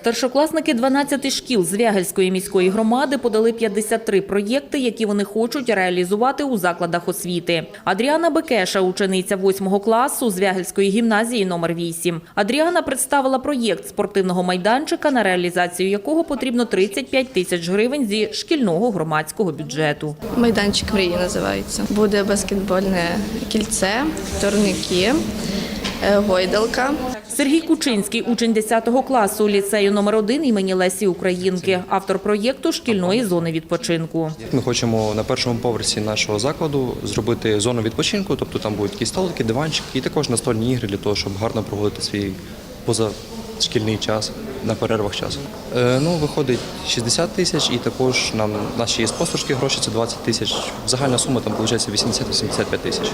Старшокласники 12 шкіл Звягельської міської громади подали 53 проєкти, які вони хочуть реалізувати у закладах освіти. Адріана Бекеша, учениця 8 класу Звягельської гімназії номер 8. Адріана представила проєкт спортивного майданчика, на реалізацію якого потрібно 35 тисяч гривень зі шкільного громадського бюджету. Майданчик мрії називається. Буде баскетбольне кільце, турніки, е, гойдалка. Сергій Кучинський, учень 10 класу ліцею номер 1 імені Лесі Українки, автор проєкту шкільної зони відпочинку. Ми хочемо на першому поверсі нашого закладу зробити зону відпочинку, тобто там будуть такі столики, диванчики і також настольні ігри для того, щоб гарно проводити свій позашкільний час на перервах часу. Е, ну, виходить 60 тисяч, і також нам наші спонсорські гроші це 20 тисяч. Загальна сума там виходить 80-85 тисяч.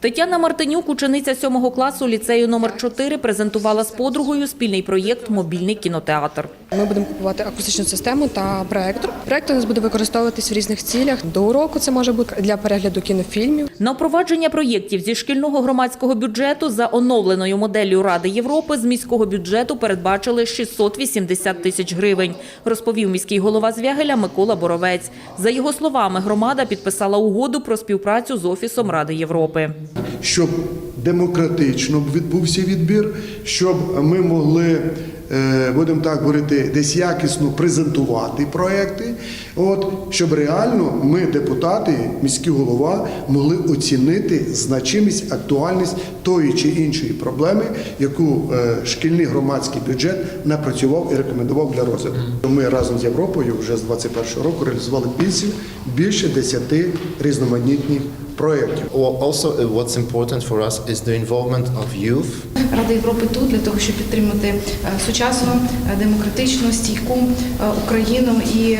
Тетяна Мартинюк, учениця 7 класу ліцею номер 4 презентувала з подругою спільний проєкт Мобільний кінотеатр. Ми будемо купувати акустичну систему та проектор. Проектор у нас буде використовуватись в різних цілях. До уроку це може бути для перегляду кінофільмів. На впровадження проєктів зі шкільного громадського бюджету за оновленою моделлю Ради Європи з міського бюджету передбачили 680 тисяч гривень, розповів міський голова Звягеля Микола Боровець. За його словами, громада підписала угоду про співпрацю з Офісом Ради Європи. щоб демократично відбувся відбір, щоб ми могли, будемо так говорити, десь якісно презентувати проекти. От щоб реально ми, депутати, міський голова, могли оцінити значимість, актуальність тої чи іншої проблеми, яку е, шкільний громадський бюджет напрацював і рекомендував для розгляду. Ми разом з Європою вже з 2021 року реалізували більше більше 10 різноманітних проєктів. Also, uh, what's important for us is the involvement of youth Рада Європи тут для того, щоб підтримати е, сучасну, е, демократичну, стійку е, Україну і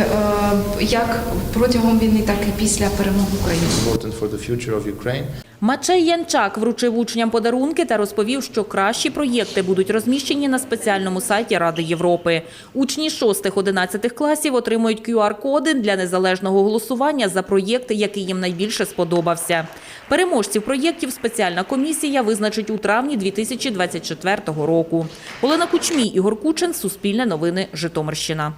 як протягом війни, так і після перемоги України. important for the future of Ukraine. Мачей Янчак вручив учням подарунки та розповів, що кращі проєкти будуть розміщені на спеціальному сайті Ради Європи. Учні 6-11 класів отримують QR-коди для незалежного голосування за проєкт, який їм найбільше сподобався. Переможців проєктів спеціальна комісія визначить у травні 2024 року. Олена Кучмій, Ігор Кучин, Суспільне новини, Житомирщина.